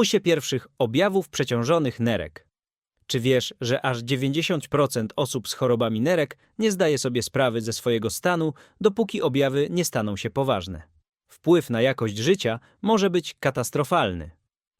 Osie pierwszych objawów przeciążonych nerek. Czy wiesz, że aż 90% osób z chorobami nerek nie zdaje sobie sprawy ze swojego stanu, dopóki objawy nie staną się poważne? Wpływ na jakość życia może być katastrofalny.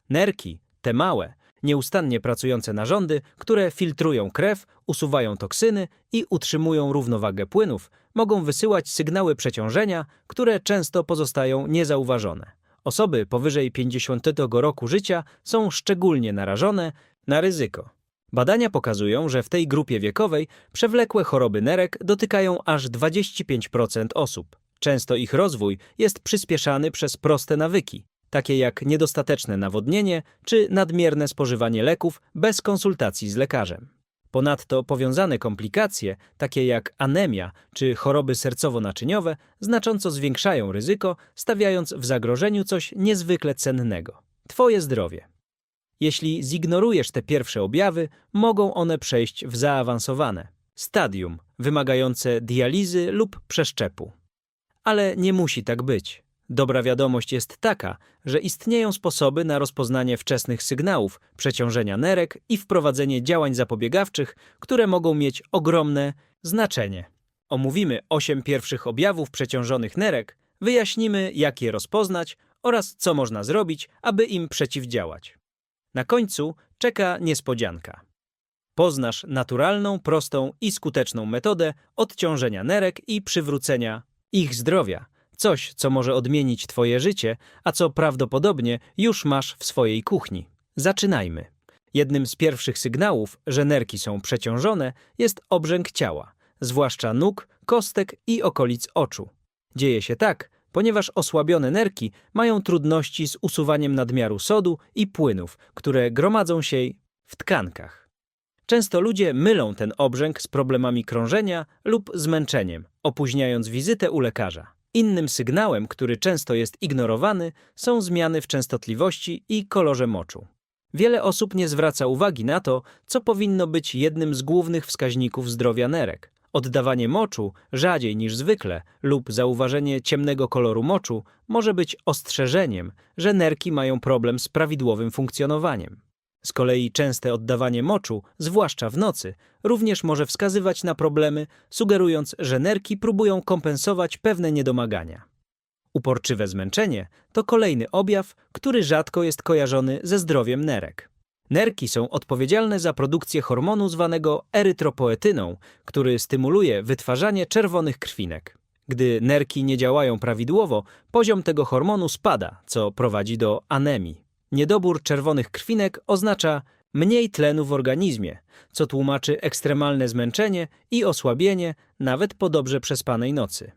Nerki, te małe, nieustannie pracujące narządy, które filtrują krew, usuwają toksyny i utrzymują równowagę płynów, mogą wysyłać sygnały przeciążenia, które często pozostają niezauważone. Osoby powyżej 50 roku życia są szczególnie narażone na ryzyko. Badania pokazują, że w tej grupie wiekowej przewlekłe choroby nerek dotykają aż 25% osób. Często ich rozwój jest przyspieszany przez proste nawyki, takie jak niedostateczne nawodnienie czy nadmierne spożywanie leków bez konsultacji z lekarzem. Ponadto powiązane komplikacje, takie jak anemia czy choroby sercowo-naczyniowe, znacząco zwiększają ryzyko, stawiając w zagrożeniu coś niezwykle cennego Twoje zdrowie. Jeśli zignorujesz te pierwsze objawy, mogą one przejść w zaawansowane stadium, wymagające dializy lub przeszczepu. Ale nie musi tak być. Dobra wiadomość jest taka, że istnieją sposoby na rozpoznanie wczesnych sygnałów przeciążenia nerek i wprowadzenie działań zapobiegawczych, które mogą mieć ogromne znaczenie. Omówimy 8 pierwszych objawów przeciążonych nerek, wyjaśnimy, jak je rozpoznać oraz co można zrobić, aby im przeciwdziałać. Na końcu czeka niespodzianka. Poznasz naturalną, prostą i skuteczną metodę odciążenia nerek i przywrócenia ich zdrowia. Coś, co może odmienić Twoje życie, a co prawdopodobnie już masz w swojej kuchni. Zaczynajmy. Jednym z pierwszych sygnałów, że nerki są przeciążone, jest obrzęk ciała, zwłaszcza nóg, kostek i okolic oczu. Dzieje się tak, ponieważ osłabione nerki mają trudności z usuwaniem nadmiaru sodu i płynów, które gromadzą się w tkankach. Często ludzie mylą ten obrzęk z problemami krążenia lub zmęczeniem, opóźniając wizytę u lekarza. Innym sygnałem, który często jest ignorowany, są zmiany w częstotliwości i kolorze moczu. Wiele osób nie zwraca uwagi na to, co powinno być jednym z głównych wskaźników zdrowia nerek. Oddawanie moczu rzadziej niż zwykle lub zauważenie ciemnego koloru moczu może być ostrzeżeniem, że nerki mają problem z prawidłowym funkcjonowaniem. Z kolei częste oddawanie moczu, zwłaszcza w nocy, również może wskazywać na problemy, sugerując, że nerki próbują kompensować pewne niedomagania. Uporczywe zmęczenie to kolejny objaw, który rzadko jest kojarzony ze zdrowiem nerek. Nerki są odpowiedzialne za produkcję hormonu zwanego erytropoetyną, który stymuluje wytwarzanie czerwonych krwinek. Gdy nerki nie działają prawidłowo, poziom tego hormonu spada, co prowadzi do anemii. Niedobór czerwonych krwinek oznacza mniej tlenu w organizmie, co tłumaczy ekstremalne zmęczenie i osłabienie nawet po dobrze przespanej nocy.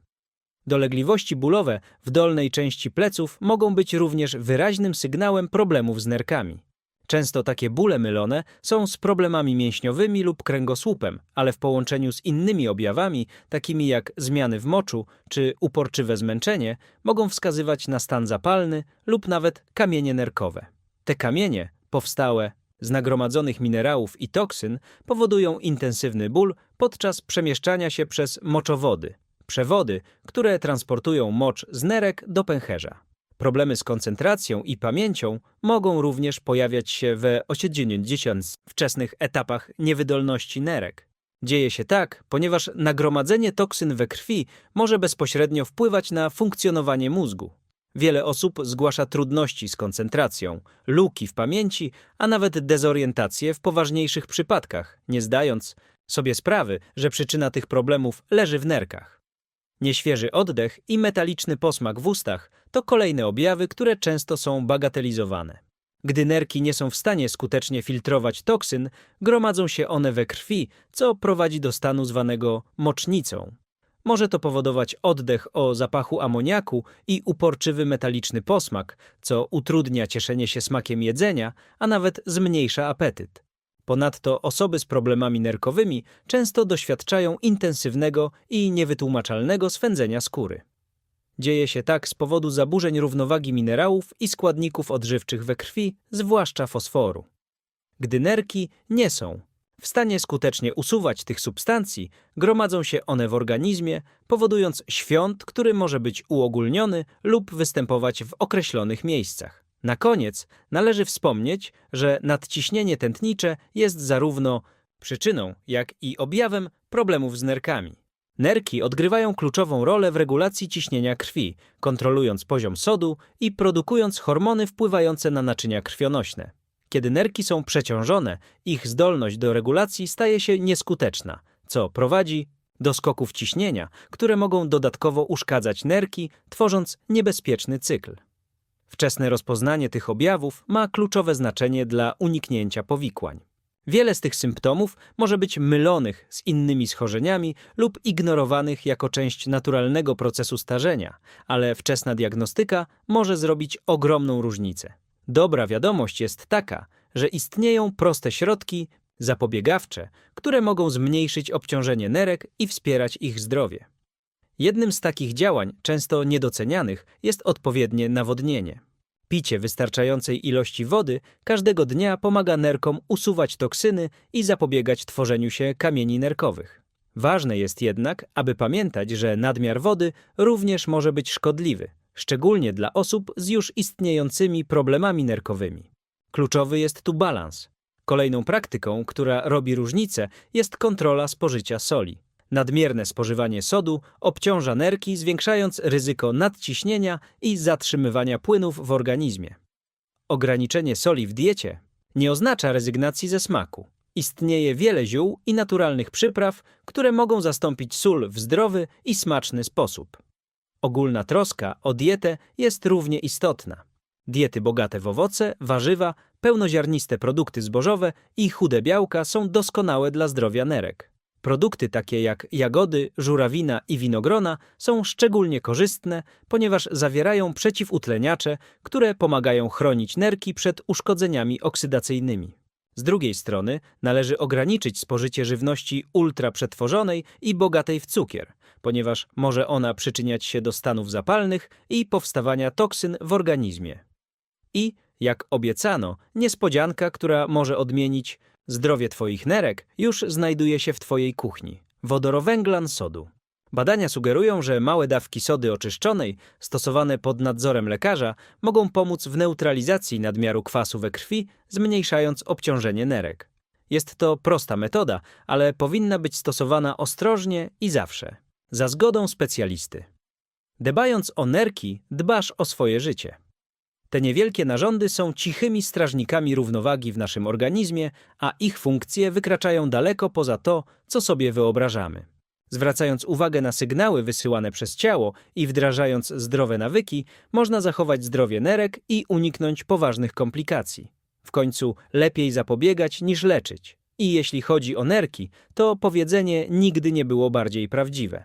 Dolegliwości bólowe w dolnej części pleców mogą być również wyraźnym sygnałem problemów z nerkami. Często takie bóle mylone są z problemami mięśniowymi lub kręgosłupem, ale w połączeniu z innymi objawami, takimi jak zmiany w moczu czy uporczywe zmęczenie, mogą wskazywać na stan zapalny lub nawet kamienie nerkowe. Te kamienie, powstałe z nagromadzonych minerałów i toksyn, powodują intensywny ból podczas przemieszczania się przez moczowody, przewody, które transportują mocz z nerek do pęcherza. Problemy z koncentracją i pamięcią mogą również pojawiać się w 80 wczesnych etapach niewydolności nerek. Dzieje się tak, ponieważ nagromadzenie toksyn we krwi może bezpośrednio wpływać na funkcjonowanie mózgu. Wiele osób zgłasza trudności z koncentracją, luki w pamięci, a nawet dezorientację w poważniejszych przypadkach, nie zdając sobie sprawy, że przyczyna tych problemów leży w nerkach. Nieświeży oddech i metaliczny posmak w ustach to kolejne objawy, które często są bagatelizowane. Gdy nerki nie są w stanie skutecznie filtrować toksyn, gromadzą się one we krwi, co prowadzi do stanu zwanego mocznicą. Może to powodować oddech o zapachu amoniaku i uporczywy metaliczny posmak, co utrudnia cieszenie się smakiem jedzenia, a nawet zmniejsza apetyt. Ponadto osoby z problemami nerkowymi często doświadczają intensywnego i niewytłumaczalnego swędzenia skóry. Dzieje się tak z powodu zaburzeń równowagi minerałów i składników odżywczych we krwi, zwłaszcza fosforu. Gdy nerki nie są w stanie skutecznie usuwać tych substancji, gromadzą się one w organizmie, powodując świąt, który może być uogólniony lub występować w określonych miejscach. Na koniec należy wspomnieć, że nadciśnienie tętnicze jest zarówno przyczyną, jak i objawem problemów z nerkami. Nerki odgrywają kluczową rolę w regulacji ciśnienia krwi, kontrolując poziom sodu i produkując hormony wpływające na naczynia krwionośne. Kiedy nerki są przeciążone, ich zdolność do regulacji staje się nieskuteczna, co prowadzi do skoków ciśnienia, które mogą dodatkowo uszkadzać nerki, tworząc niebezpieczny cykl. Wczesne rozpoznanie tych objawów ma kluczowe znaczenie dla uniknięcia powikłań. Wiele z tych symptomów może być mylonych z innymi schorzeniami lub ignorowanych jako część naturalnego procesu starzenia, ale wczesna diagnostyka może zrobić ogromną różnicę. Dobra wiadomość jest taka, że istnieją proste środki zapobiegawcze, które mogą zmniejszyć obciążenie nerek i wspierać ich zdrowie. Jednym z takich działań, często niedocenianych, jest odpowiednie nawodnienie. Picie wystarczającej ilości wody każdego dnia pomaga nerkom usuwać toksyny i zapobiegać tworzeniu się kamieni nerkowych. Ważne jest jednak, aby pamiętać, że nadmiar wody również może być szkodliwy, szczególnie dla osób z już istniejącymi problemami nerkowymi. Kluczowy jest tu balans. Kolejną praktyką, która robi różnicę, jest kontrola spożycia soli. Nadmierne spożywanie sodu obciąża nerki, zwiększając ryzyko nadciśnienia i zatrzymywania płynów w organizmie. Ograniczenie soli w diecie nie oznacza rezygnacji ze smaku. Istnieje wiele ziół i naturalnych przypraw, które mogą zastąpić sól w zdrowy i smaczny sposób. Ogólna troska o dietę jest równie istotna. Diety bogate w owoce, warzywa, pełnoziarniste produkty zbożowe i chude białka są doskonałe dla zdrowia nerek. Produkty takie jak jagody, żurawina i winogrona są szczególnie korzystne, ponieważ zawierają przeciwutleniacze, które pomagają chronić nerki przed uszkodzeniami oksydacyjnymi. Z drugiej strony należy ograniczyć spożycie żywności ultraprzetworzonej i bogatej w cukier, ponieważ może ona przyczyniać się do stanów zapalnych i powstawania toksyn w organizmie. I, jak obiecano, niespodzianka, która może odmienić zdrowie Twoich nerek, już znajduje się w Twojej kuchni. Wodorowęglan sodu. Badania sugerują, że małe dawki sody oczyszczonej, stosowane pod nadzorem lekarza, mogą pomóc w neutralizacji nadmiaru kwasu we krwi, zmniejszając obciążenie nerek. Jest to prosta metoda, ale powinna być stosowana ostrożnie i zawsze, za zgodą specjalisty. Dbając o nerki, dbasz o swoje życie. Te niewielkie narządy są cichymi strażnikami równowagi w naszym organizmie, a ich funkcje wykraczają daleko poza to, co sobie wyobrażamy. Zwracając uwagę na sygnały wysyłane przez ciało i wdrażając zdrowe nawyki, można zachować zdrowie nerek i uniknąć poważnych komplikacji. W końcu lepiej zapobiegać niż leczyć. I jeśli chodzi o nerki, to powiedzenie nigdy nie było bardziej prawdziwe.